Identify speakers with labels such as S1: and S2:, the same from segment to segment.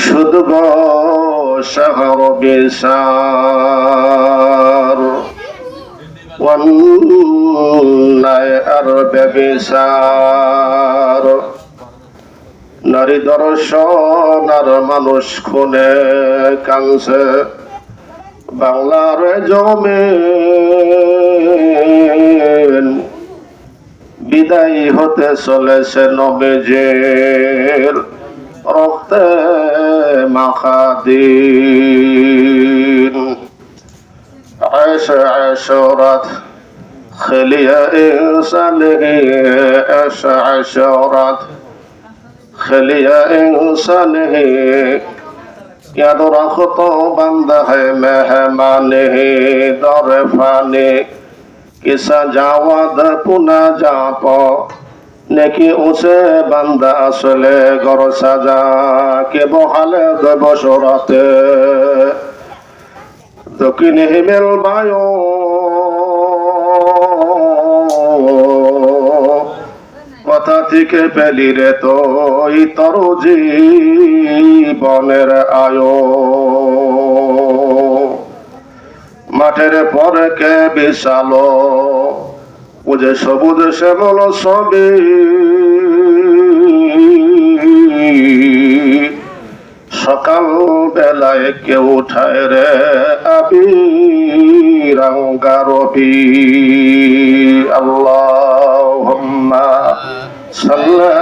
S1: শুধু শহর অন্যায় আর ব্যবিচার নারী দর্শন আর মানুষ খুনে কাংসে বাংলার জমে বিদায় হতে চলেছে নবেজের রক্তে رب مخادين عش عشرت خلية إنسان عش عشرت خلية إنسان یاد رخ تو بند ہے مہمان ہی دور فانی کسا جاواد پنا جاپو নেকি উসে বান্দা আসলে গর সাজা, কে বহালে দেব সরাতে। দক্ষিণ হিমেল বায়ু। কথা থেকে পেলি রে তো তর জীবনের আয়ো। মাঠের পরে কে বিশালো? বুঝে সবুজ শ্যামল সবই সকাল বেলায় কেউ উঠায় রে আবি রঙ্গারবি আল্লাহ সাল্লা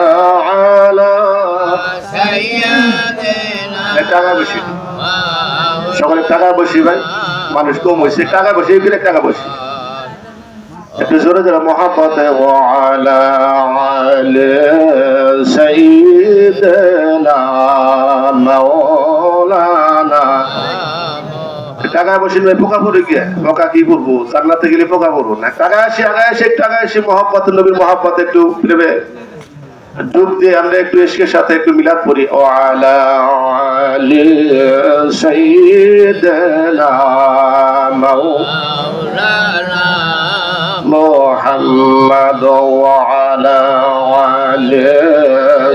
S1: টাকা বেশি। সকলে টাকা বসি ভাই। মানুষ কম হয়েছে টাকা বসি টাকা বসি একটু জোরে জোরে মহাপত টাকা বসিল ভাই পোকা পড়ে গিয়ে। পোকা কি করব জান্নাতে গেলে পোকা পড়ব না। টাকা আসে আগে আসে টাকা আসে মহাপত নবীর মহাপত একটু নেবে। ডুব দিয়ে আমরা একটু এসকের সাথে একটু মিলাদ পড়ি। ও আলা আলি মাওলানা। محمد وعلى آل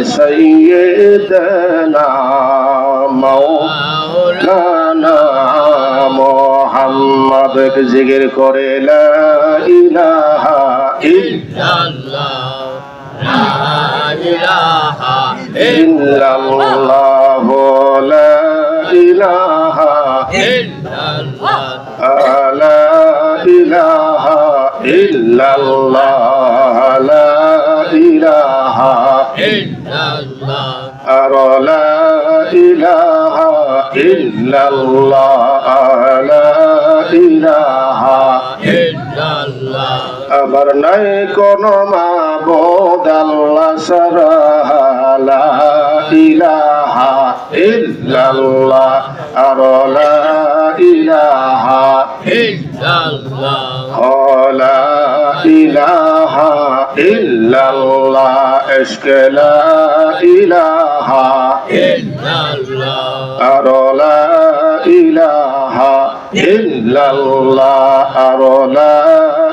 S1: سيدنا مولانا মোহাম্মদ জিকির করে লা ইলাহা ইল্লাল্লাহ লা ইলাহা লা ইলাহা ইল্লাল্লাহ লা ইলাহা আর লা ইলাহা ইল্লাল্লাহ লা ইলাহা আমার নাই কোন মাবুদ আল্লাহ লা ইলাহা ইল্লাল্লাহ, আর ইলাহা লা ইলাহা ইল্লাল্লাহ ইশক লা ইলাহা আর লা ইলাহা ইল্লাল্লাহ, আর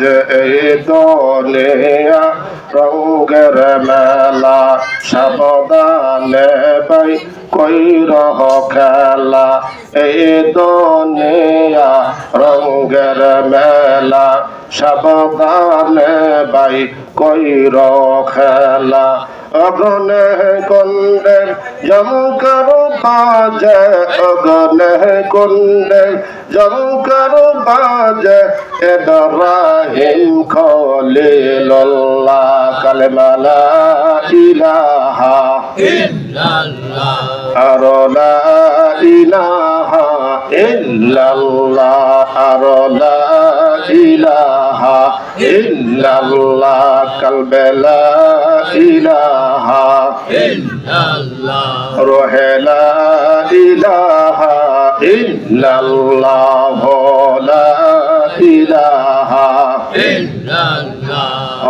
S1: যে এই দুনিয়া রৌগের মেলা, সাবধানে পাই কই রহ খেলা। এই দুনিয়া রঙ্গের মেলা, সাবধানে বাই কই খেলা। অগনে কুণ্ডে জমকর বাজে অগনে কুণ্ডে জমকর বাজে এদরাহিম খলিল্লাহ কালেমালা ইলাহা আর লা ইলাহা ইল্লাল্লাহ আর লা ইলাহা ইল্লাল্লাহ কলবে ইলাহা রহে লা ইলাহা ইল্লাল্লাহ লা ইলাহা
S2: illallah,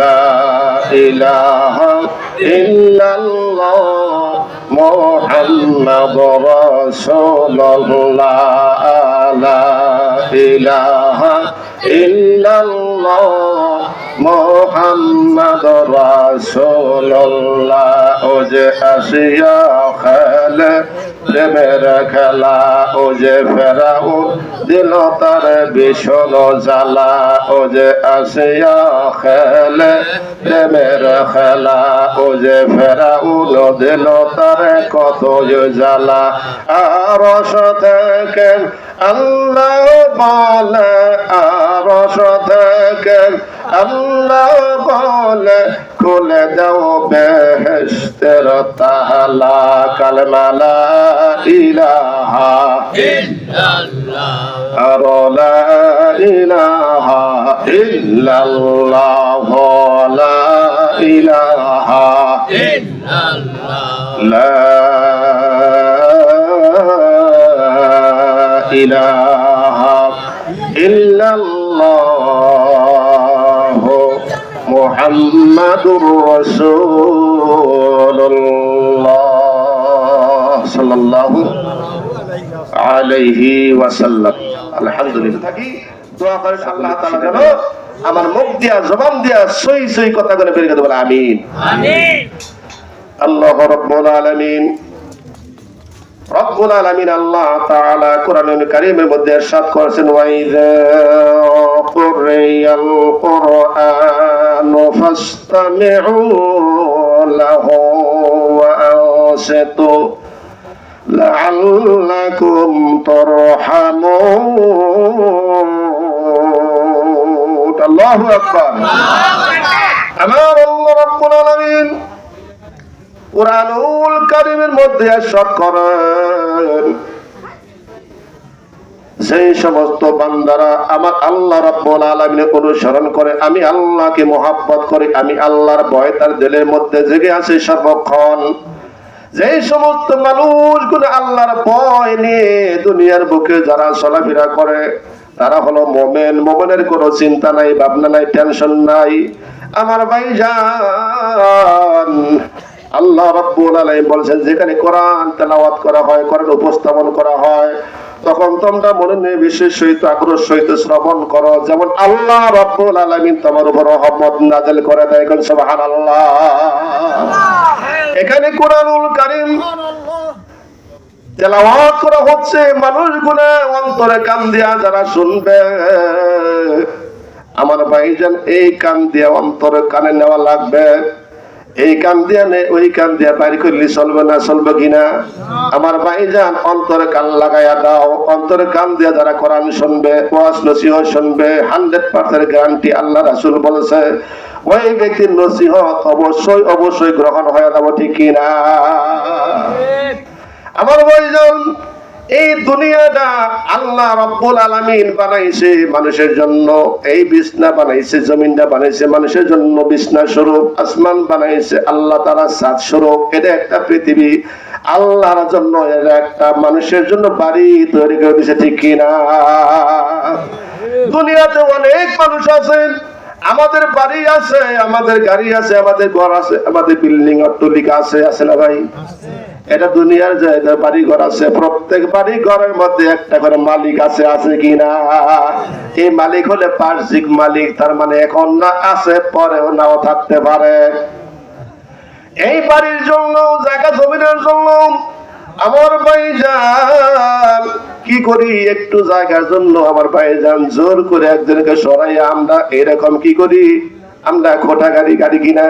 S1: লা ইলাহা ইল্লাল্লাহ ইল্লাল্লাহ মুহাম্মাদ রাসূলুল্লাহ ও যে আসিয়া খেলে প্রেমের খেলা ও যে ফেরাও দিল তার ভীষণ জ্বালা ও যে আসিয়া খেলে প্রেমের খেলা ও যে ফেরাউল দিল তার কত জ্বালা। আর থেকে আল্লাহ বলে, আর থেকে আল্লাহ বলে খুলে দাও বেহেস্তের তাহলা কালমালা ইলাহা আর লা ইলাহা ইল্লাল্লাহ ইলাহা
S2: illallah,
S1: লা ইলাহা মুহাম্মাদুর রাসূলুল্লাহ সাল্লাল্লাহু আলাইহি ওয়াসাল্লাম। আলহামদুলিল্লাহ। থাকি দোয়া করেন আল্লাহ তাআলা যেন আমার মুখ দিয়া জবান দিয়া সই সই কথা করে বের করে দেবেন আমিন।
S2: আমিন।
S1: আল্লাহ রাব্বুল আলামিন। রব্বুল আলামিন আল্লাহ তাআলা কোরআনুল কারীমের মধ্যে ارشاد করেছেন ওয়াইযা কুরিয়াল কুরআন ফাসতামিউ লাহু ওয়া আনসিতু لعلكم ترحمون الله أكبر আমার আল্লাহ রাব্বুল আলামিন কোরআনুল কারিমের মধ্যে সব করেন। সেই সমস্ত বান্দারা আমার আল্লাহ রাব্বুল আলামিনের অনুসরণ করে, আমি আল্লাহকে মোহাব্বত করি, আমি আল্লাহর ভয় তার দিলের মধ্যে জেগে আছে সর্বক্ষণ। যে সমস্ত মানুষগুলো আল্লাহর ভয় নিয়ে দুনিয়ার বুকে যারা চলাফেরা করে, তারা হলো মোমেন। মোমেনের কোনো চিন্তা নাই, ভাবনা নাই টেনশন নাই। আমার ভাই যান আল্লাহ রাব্বুল আলামিন বলছেন, যেখানে কোরআন তেলাওয়াত করা হয়, কোরআন উপস্থাপন করা হয়, তখন তোমরা মনে নিয়ে বিশেষ সহিত আগ্রহ সহিত শ্রবণ করো। যেমন আল্লাহ রাব্বুল আলামিন তোমার উপর রহমত নাযিল করে দেয় কোন সুবহানাল্লাহ। এখানে কোরআনুল কারীম তেলাওয়াত করা হচ্ছে মানুষগুলো অন্তরে কান দিয়া যারা শুনবে। আমার ভাইজান, এই কান দিয়া অন্তরে কানে নেওয়া লাগবে। এই কান দিয়া নে ওই কান দিয়া বাইর করলে চলবে না চলবে কিনা? আমার ভাইজান অন্তরে কান লাগাইয়া দাও অন্তরে কান দিয়া যারা কোরআন শুনবে ওয়াজ নসিহত শুনবে হান্ড্রেড পার্সেন্ট গ্যারান্টি আল্লাহ রাসূল বলেছে। ওই ব্যক্তির নসিহত অবশ্যই অবশ্যই গ্রহণ হয়ে যাব ঠিক কিনা? আমার ভাইজান এই দুনিয়াটা আল্লাহ রব্বুল আলামিন বানাইছে মানুষের জন্য। এই বিছনা বানাইছে, জমিনটা বানাইছে মানুষের জন্য। বিছনা স্বরূপ, আসমান বানাইছে, আল্লাহ তারা সাত স্বরূপ। এটা একটা পৃথিবী। আল্লাহর জন্য এটা একটা মানুষের জন্য বাড়ি তৈরি করে দিছে ঠিক কিনা দুনিয়াতে অনেক মানুষ আছেন আমাদের বাড়ি আছে, আমাদের গাড়ি আছে, আমাদের ঘর আছে, আমাদের বিল্ডিং অট্টলিকা আছে আছে না ভাই? এটা দুনিয়ার জায়গা বাড়ি ঘর আছে, প্রত্যেক বাড়ি ঘরের মধ্যে একটা করে মালিক আছে আছে কিনা এই মালিক হলে বার্ষিক মালিক, তার মানে এখন না আছে, পরেও নাও থাকতে পারে। এই বাড়ির জন্য, জায়গা জমিনের জন্য আমার ভাইজান, কি করি একটু জায়গার জন্য আমার ভাই যান জোর করে একজনকে সরাই আমরা এরকম কি করি? আমরা খোটা গাড়ি গাড়ি কিনা?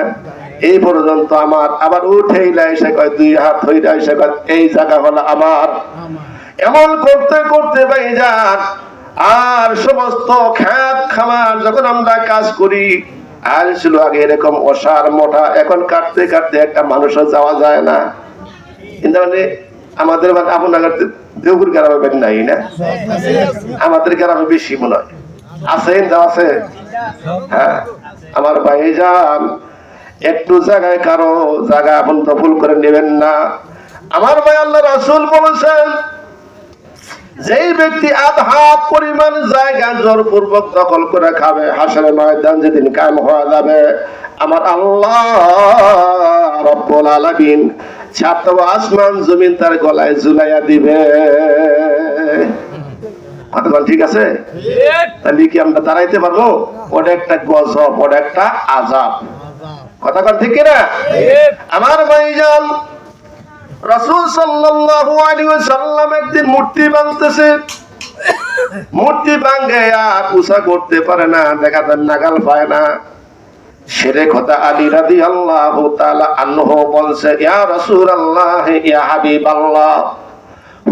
S1: এই পর্যন্ত আমার আবার উঠেই এসে কয়, দুই হাত হইলে এসে কয়, এই জায়গা হলো আমার। এমন করতে করতে ভাইজান আর সমস্ত খ্যাত খামার যখন আমরা কাজ করি, আর ছিল আগে এরকম অসার মোটা এখন কাটতে কাটতে একটা মানুষও যাওয়া যায় না। কিন্তু মানে আমাদের আপনার দেউগুর গ্রামে বাড়ি নাই না? আমাদের গ্রামে বেশি মনে হয়। আছে যাও আছে? হ্যাঁ আমার ভাই যান একটু জায়গায় কারও জায়গা আপন দখল করে নেবেন না। আমার ভাই আল্লাহ রাসূল বলেছেন যেই ব্যক্তি আধ হাত পরিমাণ জায়গা জোরপূর্বক দখল করে খাবে হাসরে ময়দান যেদিন কায়েম হওয়া যাবে আমার আল্লাহ রব্বুল আলামিন ছাত্র আসমান জমিন তার গলায় ঝুলাইয়া দিবে। কতক্ষণ ঠিক আছে? তাহলে কি আমরা দাঁড়াইতে পারব? ওটা একটা গজব ওটা একটা আজাব কতক্ষণ ঠিক না আমার ভাইজান রাসূল সাল্লাল্লাহু আলাইহি ওয়াসাল্লাম একদিন মূর্তি ভাঙতেছে। মূর্তি ভাঙে আর উষা করতে পারে না দেখা যায় নাগাল পায় না। সেরে কথা আলী রাদি আল্লাহ তাআলা আনহু বলছে ইয়া রাসূলুল্লাহ ইয়া হাবিবাল্লাহ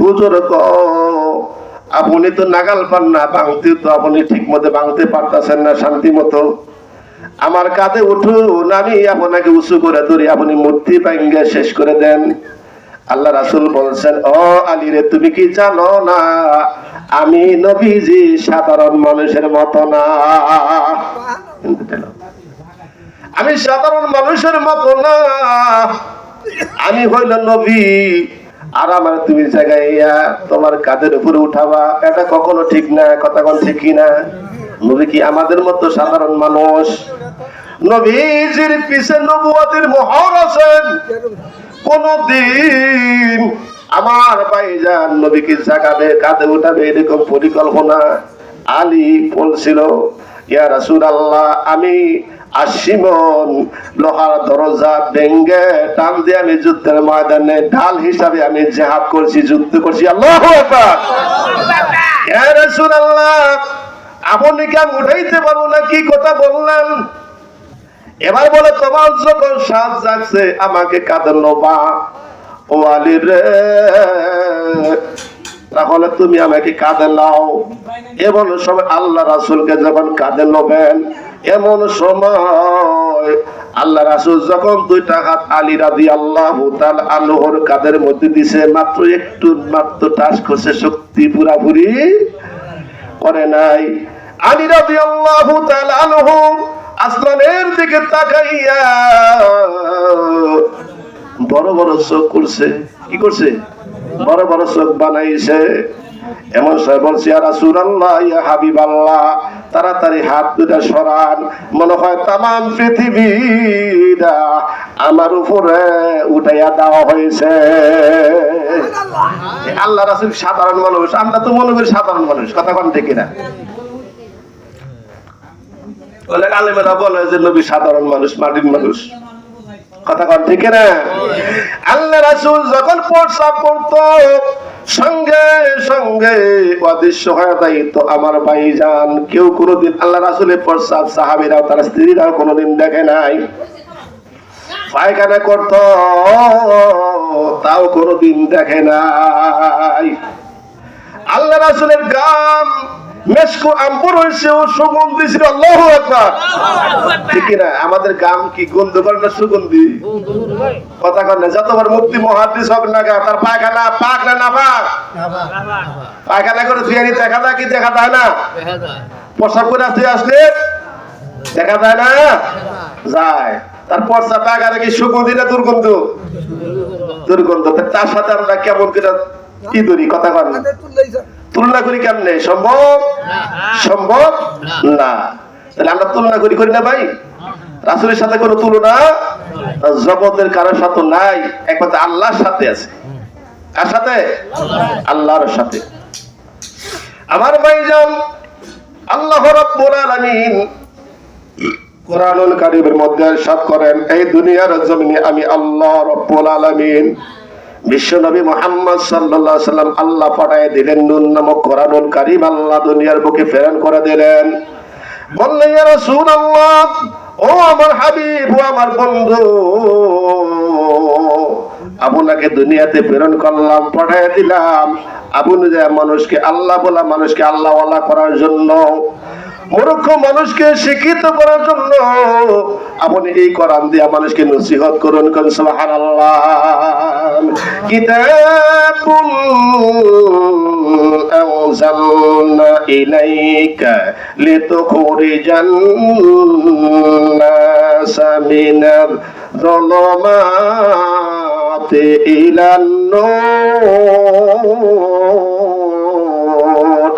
S1: হুজুর গো আপনি তো নাগাল পান না ভাঙতে তো আপনি ঠিক মতো ভাঙতে পারতেছেন না শান্তি মতো আমার কাঁধে উঠুন, আমি আপনাকে উঁচু করে ধরি, আপনি মূর্তি ভাঙ্গে শেষ করে দেন। আল্লাহ রাসুল বলছেন, ও আলী রে, তুমি কি জানো না, আমি নবীজি সাধারণ মানুষের মতো না? আমি সাধারণ মানুষের মতো না, আমি হইল নবী। আর আমার তুমি জায়গায় তোমার কাঁধের উপরে উঠাবা। এটা কখনো ঠিক না, কথা কোন ঠিক না। নবী কি আমাদের মতো সাধারণ মানুষ? নবীজির পিছে নবুয়াতের মোহর আছেন কোনদিন আমার ভাইজান নবীকে জাগাবে কাঁধে উঠাবে এরকম পরিকল্পনা? আলী বলছিল ইয়া রাসূল আল্লাহ আমি আশিমন লোহার দরজা ভেঙ্গে টান দিয়ে আমি যুদ্ধের ময়দানে ঢাল হিসাবে আমি জেহাদ করছি যুদ্ধ করছি। আল্লাহ ইয়া রাসূল আল্লাহ আপনি কি আমি উঠাইতে পারব না? কি কথা বললেন? এবার বলে, তোমার যখন সাজ জাগছে, আমাকে কাঁদে লোবা ও আলী রে, তাহলে তুমি আমাকে কাঁদে নাও। এমন সময় আল্লাহ রাসুলকে যখন কাঁদে নেবেন, এমন সময় আল্লাহ রাসুল যখন দুইটা হাত আলী রাদি আল্লাহ আল্লাহর কাদের মধ্যে দিছে, মাত্র একটু মাত্র টাস করছে, শক্তি পুরাপুরি করে নাই। আলী রাদি আল্লাহ আনহু আসমানের দিকে তাকাইয়া বড় বড় চোখ করছে কি করছে? বড় বড় চোখ বানাইছে। এমন সময় বলছে আর রাসূলুল্লাহ, ইয়া হাবিবাল্লাহ তাড়াতাড়ি হাত দুটা সরান। মনে হয় তামাম পৃথিবীটা আমার উপরে উঠাইয়া দেওয়া হয়েছে। আল্লাহ রাসুল সাধারণ মানুষ আমরা তো মনে করি সাধারণ মানুষ কথা কন ঠিক না বলে আলেমেরা বলে যে নবী সাধারণ মানুষ মাটির মানুষ। কথা ঠিক না আল্লাহ রাসূল যখন প্রস্রাব করত, সঙ্গে সঙ্গে অদৃশ্য হয়ে যাইত আমার ভাইজান। কেউ কোনোদিন আল্লাহ রাসূলের প্রস্রাব সাহাবীরাও তার স্ত্রীরাও কোনোদিন দেখে নাই। পায়খানা করত, তাও কোনোদিন দেখে নাই। আল্লাহ রাসূলের গাম হয়েছে, ও সুগন্ধি ছিল ঠিক না আমাদের গাম কি গন্ধ করে না সুগন্ধি? কথা কর না, যতবার মুক্তি মহাদিস না তার পাক না না পাক করে তুই দেখা যায় কি, দেখা না? করে তুই আসলে দেখা যায় না? যায়। তার কি সুগন্ধি না দুর্গন্ধ? দুর্গন্ধ। তার সাথে আমরা কেমন করে কি ধরি কথা কর না। তুলনা করি কেমনে? সম্ভব? সম্ভব? না। তাহলে আমরা তুলনা করি করি না ভাই? রাসুলের সাথে কোনো তুলনা? জগতের কারোর সাথে নাই। একমাত্র আল্লাহর সাথে আছে। কার সাথে? আল্লাহর সাথে। আমার ভাই যান আল্লাহ রাব্বুল আলামিন কোরআনুল কারীমের মধ্যে সাত করেন এই দুনিয়ার জমিনে আমি আল্লাহ রব্বুল আলামিন বিশ্ব নবী মোহাম্মদ আলাইহি সাল্লাম আল্লাহ পাঠায় দিলেন নুন নামক কোরআনুল কারীম, আল্লাহ দুনিয়ার বুকে প্রেরণ করে দিলেন। বললেন, ইয়া রাসূলুল্লাহ, ও আমার হাবিব, ও আমার বন্ধু, আপনাকে দুনিয়াতে প্রেরণ করলাম, পাঠিয়ে দিলাম। আপনি মানুষকে, আল্লাহ বলা মানুষকে আল্লাহ করার জন্য মূর্খ মানুষকে শিক্ষিত করার জন্য আপনি এই কোরআন দিয়া মানুষকে নসিহত করুন, কোন সুবহান কিতাবুন আনজালনা ইলাইকা লিতুখরিজান নাস মিনাল যুলুমাতি ইলান নূর।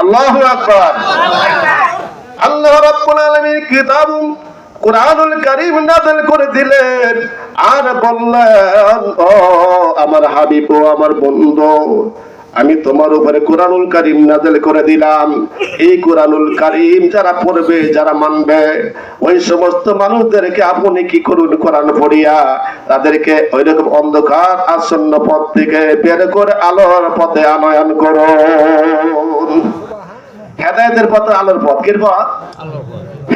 S1: আল্লাহু আকবার। আল্লাহ রাব্বুল আলামিন কিতাব কোরআনুল কারীম নাযিল করে দিলেন। আর বললেন, ও আমার হাবিব, ও আমার বন্ধু, আমি তোমার উপরে কোরআনুল কারীম নাযিল করে দিলাম। এই কোরআনুল কারীম যারা পড়বে, যারা মানবে, ওই সমস্ত মানুষদেরকে আপনি কি করুন কোরআন পড়িয়া? তাদেরকে ওই রকম অন্ধকার আসন্ন পথ থেকে বের করে আলোর পথে আনয়ন করুন। হেদায়তের পথ আলোর পথ। কির পথ?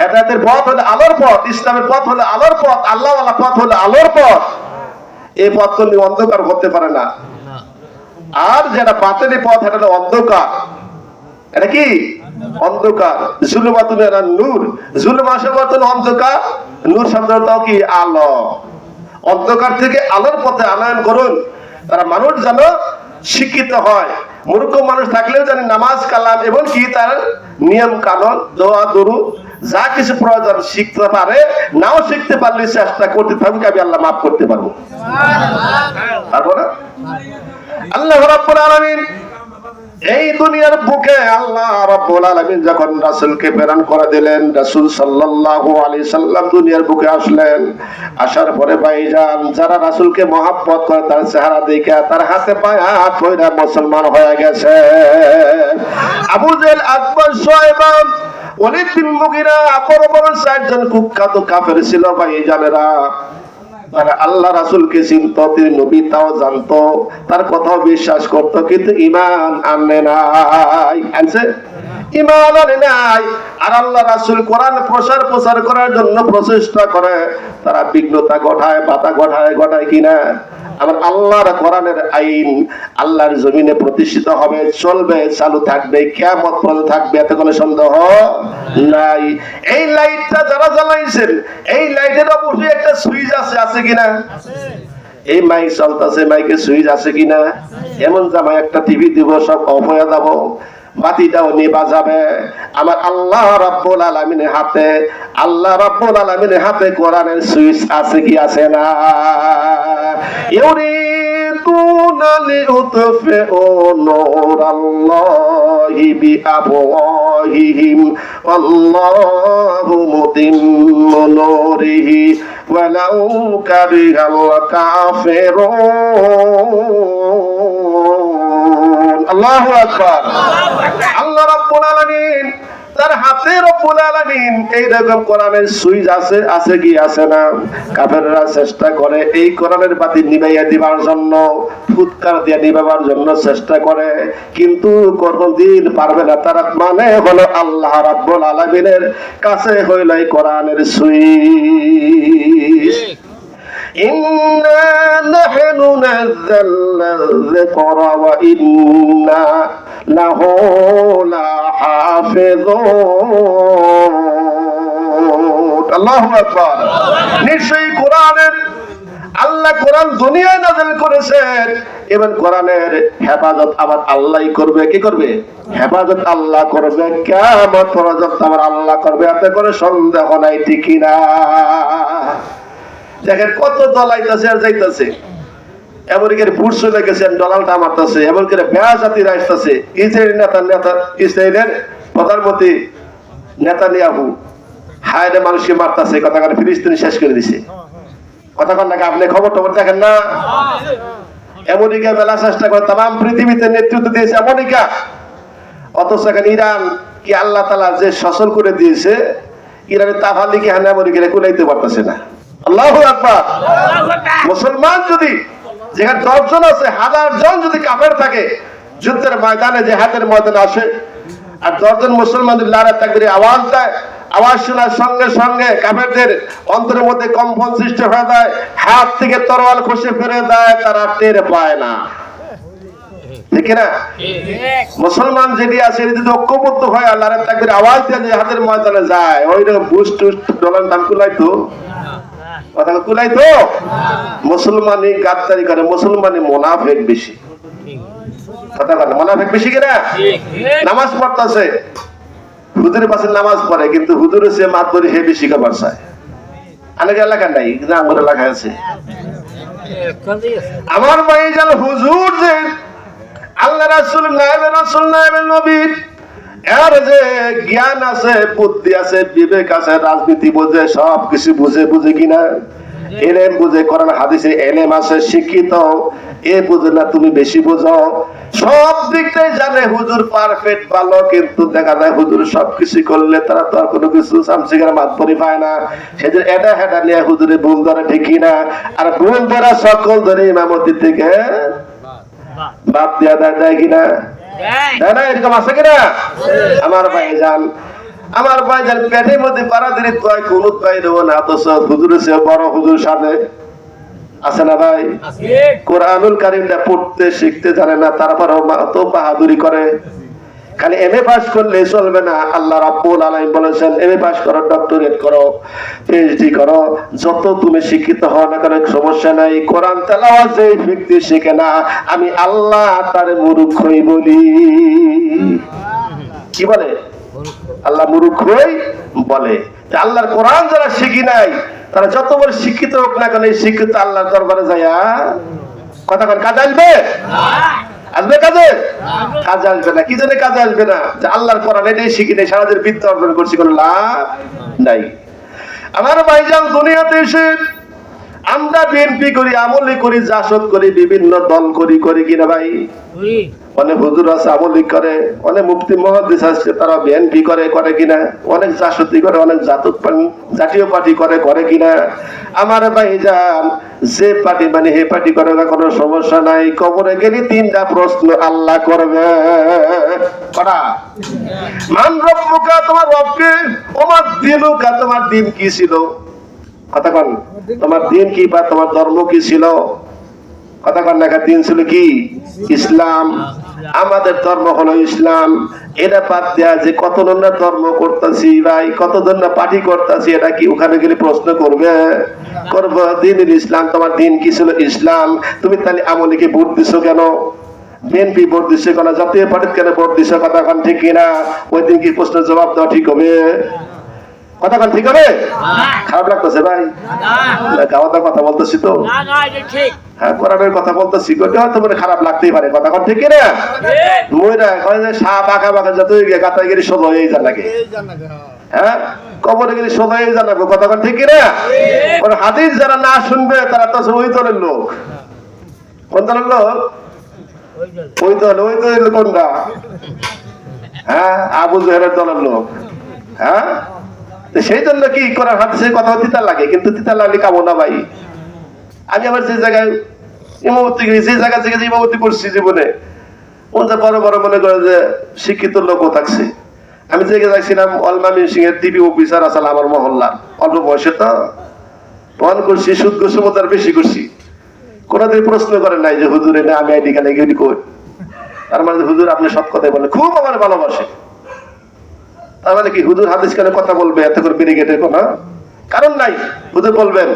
S1: হেদায়তের পথ হলো আলোর পথ ইসলামের পথ হলো আলোর পথ আল্লাহ পথ হলো আলোর পথ। এই পথ করলে অন্ধকার হতে পারে না। আর যেটা বাতিলি পথ এটা হলো অন্ধকার। এটা কি? অন্ধকার। জুলুমাতুন এরা নূর। জুলুম আসে অন্ধকার। নূর শব্দটা কি? আলো। অন্ধকার থেকে আলোর পথে আনয়ন করুন। তারা মানুষ যেন শিক্ষিত হয়। মূর্খ মানুষ থাকলেও জানি নামাজ কালাম এবং কি তার নিয়ম কানুন দোয়া দরু যা কিছু প্রয়োজন শিখতে পারে নাও শিখতে পারলে চেষ্টা করতে থাকুক আমি আল্লাহ মাফ করতে পারব। পারব না? আল্লাহ রাব্বুল আলামিন এই দুনিয়ার বুকে আল্লাহ রাব্বুল আলামিন যখন রাসূলকে প্রেরণ করে দিলেন, রাসূল সাল্লাল্লাহু আলাইহি সাল্লাম দুনিয়ার বুকে আসলেন। আসার পরে ভাইজান, যারা রাসূলকে মহব্বত করে, তার চেহারা দেখে তার হাতে পায়ে হাত পয়রা মুসলমান হয়ে গেছে। আবু জেল আকবর সোয়েবা ওলিদ বিন মুগিরা বড় বড় চারজন কুখ্যাত কাফের ছিল ভাইজানেরা। তারা আল্লাহ রাসুলকে চিনত, তিনি নবী, তাও জানতো, তার কথাও বিশ্বাস করতো, কিন্তু ইমান আনলে নাই। আনছে প্রতিষ্ঠিত হবে, চলবে, চালু থাকবে কেমন পর্যন্ত থাকবে, এতে কোনো সন্দেহ নাই। এই লাইটটা যারা জ্বালাইছেন, এই লাইটের অবশ্যই একটা সুইচ আছে আছে কিনা? এই মাইক চলতেছে, মাইকে সুইচ আছে কিনা? এমন জামাই একটা টিভি দিব, সব অফ হয়ে যাব। বাতিটাও নিবা যাবে আমার আল্লাহ রাব্বুল আলামিনের হাতে আল্লাহ রাব্বুল আলামিনের হাতে কোরআনের সুইচ আছে কি আছে না يريدون ليطفئوا نور الله بأفواههم والله متم نوره ولو كره الكافرون আল্লাহু আকবার। আল্লাহ রাব্বুল আলামিন তার হাতে রব্বুল আলামিন এই রকম কোরআনের আছে আছে কি আছে না? কাফেররা চেষ্টা করে এই কোরআনের বাতি নিভাইয়া দিবার জন্য, ফুৎকার দিয়ে নিভাবার জন্য চেষ্টা করে, কিন্তু কোনদিন পারবে না। তার মানে হলো আল্লাহ রাব্বুল আলামিনের কাছে হইলাই কোরআনের সুইচ। إنا نحن نزلنا الذكر وإنا له لحافظون الله أكبر নিশ্চয়ই কোরআনের আল্লাহ কোরআন দুনিয়ায় নাযিল করেছেন এবং কোরআনের হেফাজত আবার আল্লাহই করবে কি করবে হেফাজত আল্লাহ করবে কিয়ামত পর্যন্ত আবার আল্লাহ করবে এতে করে সন্দেহ নাই ঠিক না দেখেন কত দল আইতাছে আর যাইতাছে। আমেরিকার বুট চলে গেছেন ডোনাল্ড মারতাছে আমেরিকার বেয়া জাতির আসতেছে। ইসরায়েল নেতা নেতা ইসরায়েলের প্রধানমন্ত্রী নেতা নিয়াহু হায়রে মানুষকে মারতাছে, কথা কানে, ফিলিস্তিনি শেষ করে দিছে। কথা কন নাকি আপনি খবর টবর দেখেন না? আমেরিকা মেলা চেষ্টা করে তাম পৃথিবীতে নেতৃত্ব দিয়েছে আমেরিকা। অথচ এখন ইরান কি আল্লাহ তালা যে শাসন করে দিয়েছে, ইরানের তাফালি কি হানে আমেরিকারে কুলাইতে পারতেছে না। আল্লাহ আকবার। মুসলমান যদি যেখানে দশজন আছে হাজার জন যদি কাফের থাকে যুদ্ধের ময়দানে যে হাতের ময়দানে আসে আর দশজন মুসলমান লারা তাকবিরে আওয়াজ দেয় আওয়াজ শোনার সঙ্গে সঙ্গে কাফেরদের অন্তরের মধ্যে কম্পন সৃষ্টি হয়ে যায় হাত থেকে তরোয়াল খসে ফেলে দেয় তারা টের পায় না। ঠিক না? মুসলমান যেটি আছে এটি যদি ঐক্যবদ্ধ হয় আল্লাহর তাকবির আওয়াজ দিয়ে যে হাতের ময়দানে যায় ওই রকম বুস্ট টুস্ট ডলার দাম কুলাইতো কথা কুলাইতো মুসলমানই গাদ্দারি করে মুসলমানই মোনাফেক বেশি। কথা মোনাফেক বেশি কিনা? নামাজ পড়তেছে। পাশে নামাজ পড়ে, কিন্তু হুজুরের সে মাত ধরে হে বেশি খাবার চায়। অনেক এলাকা নাই? কিন্তু আমার এলাকায় আছে। আমার ভাই যেন হুজুর যে আল্লাহ রাসুল নাইবে রাসুল নাইবে নবী এর যে জ্ঞান আছে, বুদ্ধি আছে, বিবেক আছে, রাজনীতি বোঝে, সব কিছু বুঝে বুঝে কিনা এলেম বুঝে করেন হাদিসে এলেম আছে, শিক্ষিত। এ বুঝে না, তুমি বেশি বুঝো। সব দিকটাই জানে, হুজুর পারফেক্ট ভালো, কিন্তু দেখা যায় হুজুর সব কিছু করলে তারা তো আর কোনো কিছু সামসিকার মাতপরি পায় না। সেদিন এটা হেটা নিয়ে হুজুরে ভুল ধরে ঠিকই না? আর ভুল ধরা সকল ধরে ইমামতি থেকে, বাদ দেওয়া দেয় কিনা তাই না এরকম আছে কিনা? আমার ভাই যান আমার ভাই যান পেটের মধ্যে পাড়া দিলে তোয় কোন দেবো না অথচ সে বড় হুজুর সাথে আছে না ভাই? কোরআনুল কারিমটা পড়তে শিখতে জানে না তারপরেও তো বাহাদুরি করে। খালি এমএ পাস করলে চলবে না। আল্লাহ রাব্বুল আলামিন বলেছেন এমএ পাস করো ডক্টরেট করো পিএইচডি করো, যত তুমি শিক্ষিত হও না কেন সমস্যা নাই। কোরআন তেলাওয়াত যে ব্যক্তি শিখে না, আমি আল্লাহ তার মূর্খই বলি। কি বলে? আল্লাহ মুরুখ মূর্খই বলে। আল্লাহর কোরআন যারা শিখি নাই, তারা যত বড় শিক্ষিত হোক না কেন, এই শিক্ষিত আল্লাহর দরবারে যাইয়া কথা কাজে আসবে? আসবে কাজে কাজে আসবে না। কি জন্য কাজে আসবে না? যে আল্লাহর কোরআন এটাই শিখি নেই সারাদের বিদ্যা অর্জন করছি, কোনো লাভ নাই। আমার ভাইজান দুনিয়াতে এসে আমরা বিএনপি করি, আমলি করি, জাসদ করি, বিভিন্ন দল করি করি কিনা ভাই? অনেক হুজুর আছে আমলিক করে, অনেক মুফতি মহাদিস আছে, তারা বিএনপি করে করে কিনা, অনেক জাসতি করে, অনেক জাতক জাতীয় পার্টি করে করে কিনা। আমার ভাই যান, যে পার্টি মানে হে পার্টি করে না, কোনো সমস্যা নাই, কবরে গেলে তিনটা প্রশ্ন আল্লাহ করবে। করা। মান রব্বুকা, তোমার রবকে, তোমার দিনুকা, তোমার দিন কি ছিল? কথা কন, তোমার দিন কি বা তোমার ধর্ম কি ছিল? কথা কন না দিন ছিল কি? ইসলাম। আমাদের ধর্ম হলো ইসলাম। এটা বাদ যে কত ধরনের ধর্ম করতেছি ভাই কত ধরনের পার্টি করতেছি, এটা কি ওখানে গেলে প্রশ্ন করবে? করব। দিন ইসলাম, তোমার দিন কি ছিল? ইসলাম। তুমি তাহলে আমলিকে ভোট দিছো কেন? বিএনপি ভোট দিচ্ছে কেন? জাতীয় পার্টির কেন ভোট দিচ্ছে কথা কন ঠিক কিনা? ওই দিন কি প্রশ্নের জবাব দেওয়া ঠিক হবে? কথা কন ঠিক হবে? খারাপ লাগতেছে ভাই। কথা বলতেছি তো। হ্যাঁ কোরআনের কথা বলতেছি ওটা হয়তো মনে খারাপ লাগতেই পারে। কথা কন ঠিক না ময়রা কয় যে সাপ আঁকা বাঁকা যত গিয়ে গাতায় গেলে সোজা হয়ে যান নাকি? হ্যাঁ কবরে গেলে সোজা হয়ে যান কথা কন ঠিক না ওর হাদিস যারা না শুনবে তারা তো ওই দলের লোক। কোন দলের লোক?
S2: ওই
S1: দল ওই দলের কোনটা? হ্যাঁ আবু জহেরের দলের লোক। হ্যাঁ? সেই জন্য কি করার হাদিসের কথা তিতা লাগে, কিন্তু তিতা লাগলে কামো না ভাই। আমি আবার যে জায়গায় করি জায়গা থেকে করছি জীবনে বড় বড় মনে করে যে শিক্ষিত লোকও থাকছে। আমি যে যাচ্ছিলাম সিং এর টিভি অফিসার আসলে আমার মহল্লার, অল্প বয়সে তো। ফোন করছি, সুদ আর বেশি করছি। কোনোদিন প্রশ্ন করেন নাই যে, হুজুর, এটা আমি আইডি কানে গিয়ে তার মানে হুজুর, আপনি সৎ কথাই বলেন। খুব আমার ভালোবাসে। তার মানে কি? হুজুর হাদিস কানে কথা বলবে? এত করে ব্যারিকেডের কোনো কারণ নাই। হুজুর বলবেন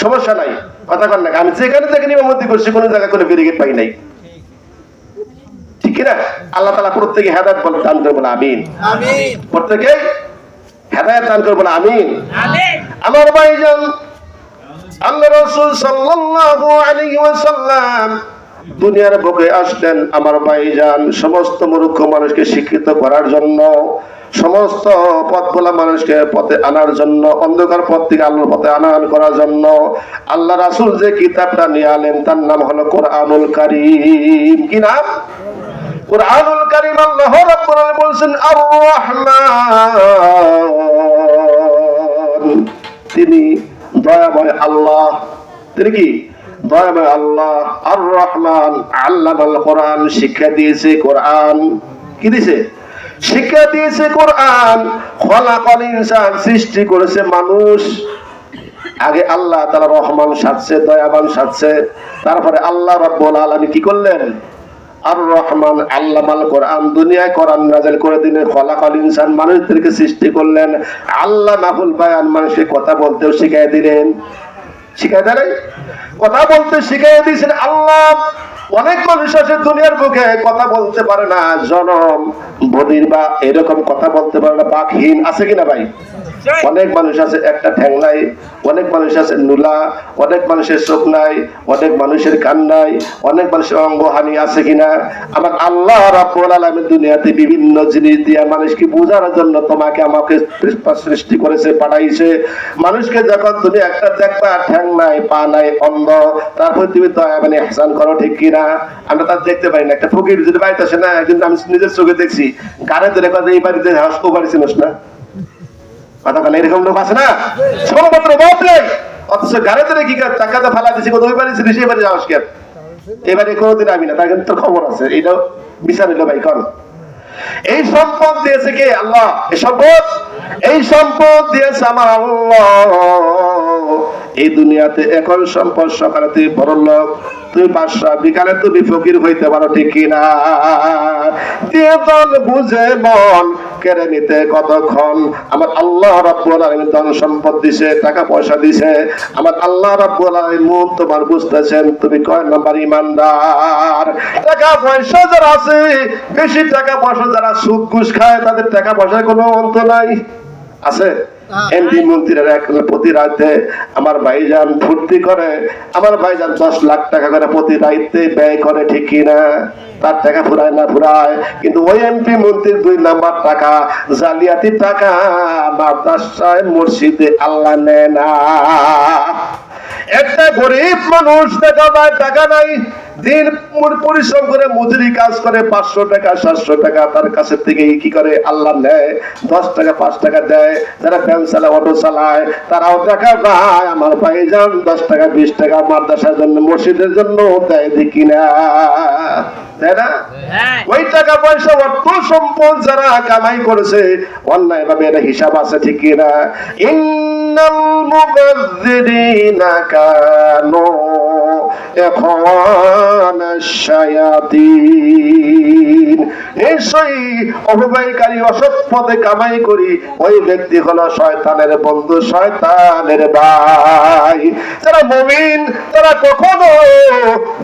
S1: সমস্যা নাই কথা কন না আমি যেখানে যেখানে ইমামতি করছি কোনো জায়গায় কোনো ব্যারিকেড পাই নাই। ঠিক কিনা? আল্লাহ তালা প্রত্যেকে হেদায়ত দান করে বলে আমিন। প্রত্যেকে হেদায়ত দান করে বলে আমিন।
S2: আমিন।
S1: আমার ভাইজান আল্লাহ রাসূল সাল্লাল্লাহু আলাইহি ওয়াসাল্লাম দুনিয়ার বুকে আসলেন আমার ভাইজান, সমস্ত মূর্খ মানুষকে শিক্ষিত করার জন্য, সমস্ত পথ ভোলা মানুষকে পথে আনার জন্য, অন্ধকার পথ থেকে আল্লাহর পথে আনার করার জন্য, আল্লাহ রাসূল যে কিতাবটা নিয়ে আলেন, তার নাম হলো কোরআনুল কারীম। কি নাম? কোরআনুল কারীম, আল্লাহ রাব্বুল বলছেন আর তিনি দয়াময় আল্লাহ। তিনি কি? দয়াময় আল্লাহ আর রহমান আল্লামাল কোরআন শিক্ষা দিয়েছে কোরআন। কি শিক্ষা দিয়েছে কোরআন। খলাকল ইনসান সৃষ্টি করেছে মানুষ। আগে আল্লাহ তাআলা রহমান সাজছে, দয়াবান সাজছে। তারপরে আল্লাহ রাব্বুল আলামিন কি করলেন? আর রহমান আল্লামাল কোরআন দুনিয়ায় কোরআন নাযিল করে দিলেন। খলাকাল ইনসান মানুষদেরকে সৃষ্টি করলেন। আল্লাহ মাহুল বায়ান মানুষকে কথা বলতেও শিখাই দিলেন। শিখাই দেয়? কথা বলতে শিখাই দিয়েছেন আল্লাহ। অনেক মানুষ আছে দুনিয়ার বুকে, কথা বলতে পারে না। জনম বদির বা এরকম কথা বলতে পারে না। বাঘহীন আছে কিনা ভাই? অনেক মানুষ আছে, একটা ঠ্যাং নাই, অনেক মানুষ আছে নুলা, অনেক মানুষের চোখ নাই, অনেক মানুষের কান নাই, অনেক মানুষের অঙ্গহানি আছে কিনা? আমার আল্লাহ রাব্বুল আলামিন দুনিয়াতে বিভিন্ন জিনিস দিয়ে মানুষকে বোঝার জন্য তোমাকে আমাকে সৃষ্টি করেছে, পাঠাইছে। মানুষকে যখন তুমি একটা দেখবা, ঠ্যাং নাই, পা নাই, অন্ধ, তারপর তুমি দয়া মানে হাসান করো, ঠিক কিনা? আমরা তার দেখতে পাই না। একটা ফকির যদি বাড়িতে আসে না, কিন্তু আমি নিজের চোখে দেখছি গাড়ি ধরে কথা এই বাড়িতে হাস ও না। কথা কানে এরকম লোক আছে না? সর্বত্র বাপ অথচ গাড়িতে রেখে কেন এবারে কোনোদিন আমি না, তার কিন্তু খবর আছে। এইটাও বিচার নিল ভাই, কর। এই সম্পদ দিয়েছে কে? আল্লাহ। এই সম্পদ? এই সম্পদ দিয়েছে আমার আল্লাহ। এই দুনিয়াতে এখন সম্পদ সকালে তুই বড় লোক। তুই বাদশা বিকালে তুমি ফকির হইতে পারো, ঠিক কিনা? বুঝে মন, কেড়ে নিতে কতক্ষণ? আমার আল্লাহ ধন সম্পদ দিছে, টাকা পয়সা দিছে। আমার আল্লাহ রাব্বুল মন তোমার বুঝতেছেন, তুমি কয় নাম্বার ইমানদার টাকা পয়সা যারা আছে, বেশি টাকা পয়সা যারা সুদ খায়, তাদের টাকা পয়সার কোনো অন্ত নাই। আছে? এমপি মন্ত্রীরা এক প্রতি রাতে আমার ভাইজান ফুর্তি করে, আমার ভাইজান দশ লাখ টাকা করে প্রতি রাইতে ব্যয় করে, ঠিক কিনা? তার টাকা ফুরায় না ফুরায়? কিন্তু ওই এমপি মন্ত্রীর দুই নাম্বার টাকা, জালিয়াতি টাকা মাদ্রাসায় মসজিদে আল্লাহ নেয় না। একটা গরিব মানুষ দেখা যায় টাকা নাই দিন পরিশ্রম করে মজুরি কাজ করে পাঁচশো টাকা সাতশো টাকা তার কাছে থেকে কি করে? আল্লাহ নেয় দশ টাকা পাঁচ টাকা দেয় যারা ভ্যান চালায় অটো চালায় তারাও টাকা পায় আমার ভাই যান দশ টাকা বিশ টাকা মাদ্রাসার জন্য মসজিদের জন্য দেয় দেখি না। তাই না?
S2: হ্যাঁ।
S1: ওই টাকা পয়সা অর্থ সম্পদ যারা কামাই করেছে অন্যায় ভাবে এটা হিসাব আছে ঠিক কিনা? ইন্নাল নিশ্চয়ই অপব্যয়কারী অসৎ পথে কামাই করি ওই ব্যক্তি শয়তানের বন্ধু, শয়তানের ভাই। যারা তারা কখনো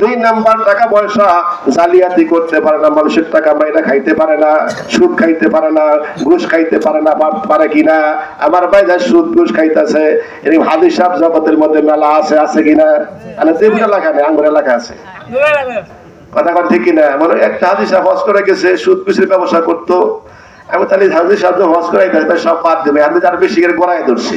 S1: দুই নাম্বার টাকা পয়সা জালিয়াতি করতে পারে না, মানুষের টাকা বাইরে খাইতে পারে না, সুদ খাইতে পারে না, ঘুষ খাইতে পারে না পারে কিনা। আমার ভাই যা সুদ, ঘুষ খাইতেছে এরকম হাদিস সাহ জগতের মধ্যে মেলা আছে আছে কিনা? মানে দেবুর এলাকা নেই, আঙ্গুর এলাকা আছে। কথা কথা ঠিক কিনা? মানে একটা হাদিস সাহ হজ করে গেছে, সুদ ঘুষের ব্যবসা করতো। আমি তাহলে হাদিস যখন হজ করাই তাহলে সব বাদ দেবে। আমি তার বেশি করে গড়াই ধরছি।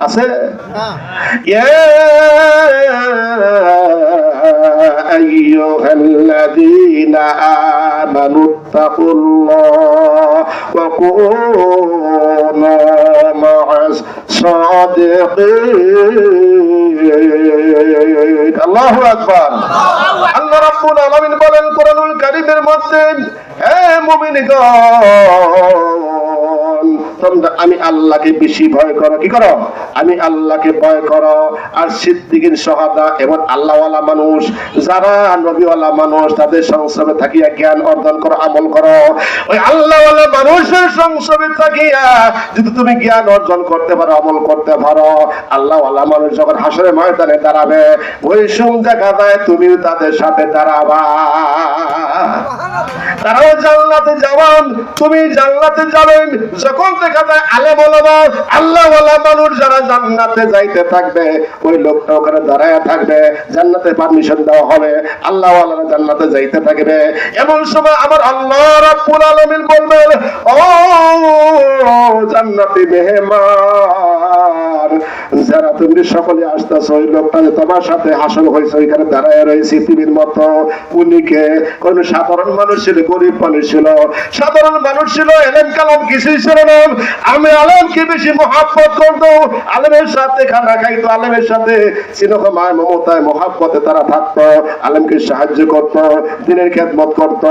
S1: আছে يا أيها الذين آمنوا اتقوا الله وكونوا مع الصادقين الله أكبر আল্লাহ রাব্বুল আলামিন বলেন কোরআনুল কারীমের মধ্যে হে মুমিনগণ তোমরা আমি আল্লাহকে বেশি ভয় করো, কি করো? আমি আল্লাহকে ভয় করো। আর সিদ্দিকিন সহাদা এবং আল্লাহওয়ালা মানুষ, যারা নবীওয়ালা মানুষ, তাদের সংসবে থাকিয়া জ্ঞান অর্জন করো, আমল করো। ওই আল্লাহওয়ালা মানুষের সংসবে থাকিয়া যদি তুমি জ্ঞান অর্জন করতে পারো, আমল করতে পারো, আল্লাহওয়ালা মানুষ যখন হাসরে ময়দানে দাঁড়াবে, ওই সম দেখা যায় তুমিও তাদের সাথে দাঁড়াবা। তারাও জান্নাতে যাবেন তুমি জান্নাতে যাবেন, যখন দেখা আল্লাহ জান্নাতে যাইতে থাকবে পারমিশন দেওয়া হবে, আল্লাহ ওয়ালারা জান্নাতে যাইতে থাকবে। এমন সময় আমার আল্লাহ রাব্বুল আলামিন বলবেন, ও জান্নাতি মেহমান যারা তুমি সকলে আসতেছো ওই লোকটা তোমার সাথে হাসল হয়েছে, ওইখানে দাঁড়ায় রয়েছে পৃথিবীর মতো। উনিকে কোন সাধারণ মানুষ ছিল, গরিব মানুষ ছিল। সাধারণ মানুষ ছিল, এলেম কালাম কিছুই ছিল না। আমি আলেমকে বেশি মহাব্বত করতো আলেমের সাথে খানা খাইতো, আলেমের সাথে সিনকমায় মমতায়, মহাব্বতে তারা থাকতো, আলেমকে সাহায্য করত, দিনের খেদমত করত।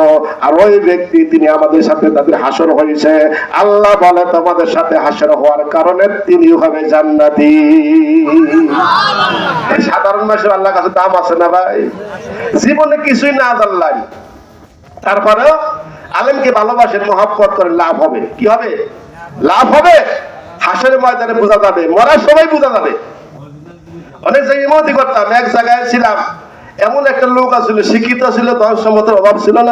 S1: আর ওই ব্যক্তি, তিনি আমাদের সাথে তাদের হাসর হয়েছে। আল্লাহ বলে, তোমাদের সাথে হাসর হওয়ার কারণে তিনি হবে জান্নাতি। এই সাধারণ মানুষের আল্লাহ কাছে দাম আছে না ভাই? জীবনে কিছুই না জানলাম। তারপরেও আলেমকে ভালোবাসেন মহাব্বত করে লাভ হবে। কি হবে? লাভ হবে? হাসের ময়দানে বোঝা যাবে। মরার সময় বোঝা যাবে। অনেক জায়গায় মতি করতাম, এক জায়গায় ছিলাম। এমন একটা লোক আছিল, শিক্ষিত ছিল ধন সম্মতের অভাব ছিল না।